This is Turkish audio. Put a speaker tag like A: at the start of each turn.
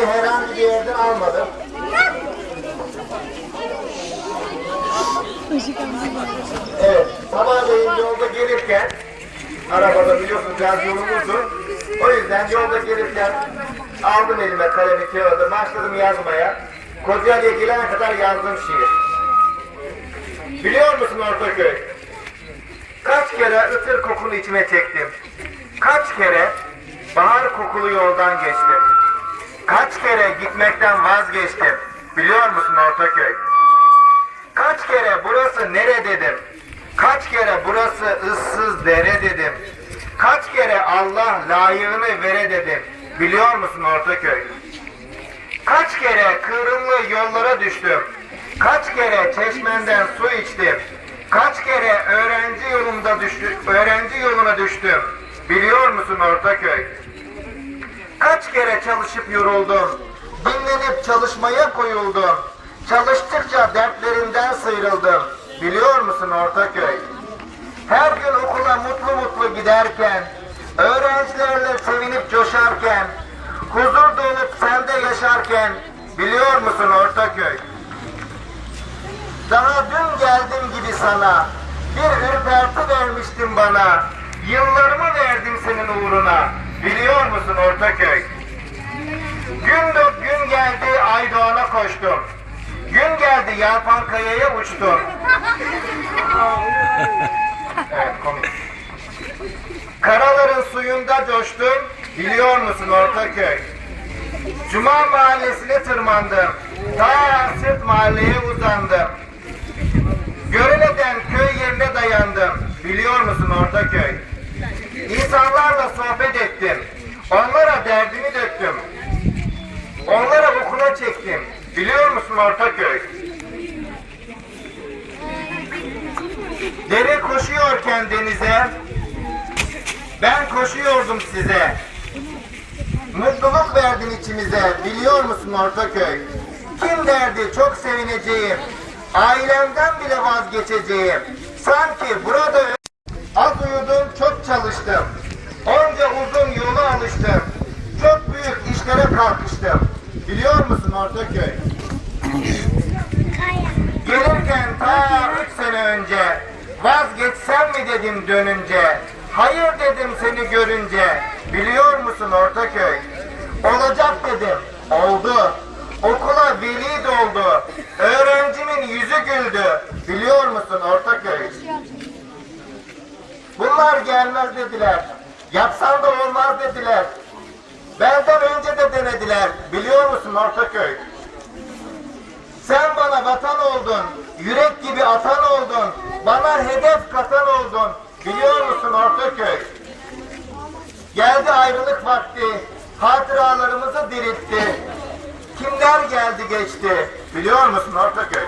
A: beri herhangi bir yerden almadım. Evet, sabahleyin yolda gelirken, arabada biliyorsunuz biraz yolum uzun. O yüzden yolda gelirken aldım elime kalemi kağıdı, başladım yazmaya. Kocaeli'ye gelene kadar yazdım şiir. Biliyor musun Ortaköy? Kaç kere ıtır kokunu içime çektim. Kaç kere bahar kokulu yoldan geçtim. Kere gitmekten vazgeçtim. Biliyor musun Ortaköy? Kaç kere burası nere dedim. Kaç kere burası ıssız dere dedim. Kaç kere Allah layığını vere dedim. Biliyor musun Ortaköy? Kaç kere kıvrımlı yollara düştüm. Kaç kere çeşmenden su içtim. Kaç kere öğrenci yolunda düştü, öğrenci yoluna düştüm. Biliyor musun Ortaköy? Kaç kere çalışıp yoruldum. Dinlenip çalışmaya koyuldum. Çalıştıkça dertlerinden sıyrıldım. Biliyor musun Ortaköy? Her gün okula mutlu mutlu giderken, öğrencilerle sevinip coşarken, huzur dolup sende yaşarken, biliyor musun Ortaköy? Daha dün geldim gibi sana, bir ürperti vermiştin bana, yıllarımı verdim senin uğruna, biliyor musun Ortaköy? Gün geldi Aydoğan'a koştum. Gün geldi Yalpankaya'ya uçtum. Evet komik. Karaların suyunda coştum. Biliyor musun Ortaköy? Cuma mahallesine tırmandım. Ta sırt mahalleye uzandım. Göreleden köy yerine dayandım. Biliyor musun Ortaköy? İnsanlarla sohbet ettim. Onlara derdimi döktüm. Onlara okula çektim. Biliyor musun Ortaköy? Dere koşuyorken denize, ben koşuyordum size. Mutluluk verdin içimize, biliyor musun Ortaköy? Kim derdi çok sevineceğim, ailemden bile vazgeçeceğim. Sanki burada az uyudum, çok çalıştım. Onca uzun yolu alıştım. Çok büyük işlere kalkıştım. Biliyor musun Ortaköy? Gelirken ta üç sene önce vazgeçsem mi dedim dönünce. Hayır dedim seni görünce. Biliyor musun Ortaköy? Olacak dedim. Oldu. Okula veli doldu. Öğrencimin yüzü güldü. Biliyor musun Ortaköy? Bunlar gelmez dediler. Yapsan da olmaz dediler. Benden önce de denediler. Biliyor musun Ortaköy? Vatan oldun, yürek gibi atan oldun, bana hedef katan oldun. Biliyor musun Ortaköy? Geldi ayrılık vakti, hatıralarımızı diriltti. Kimler geldi geçti, biliyor musun Ortaköy?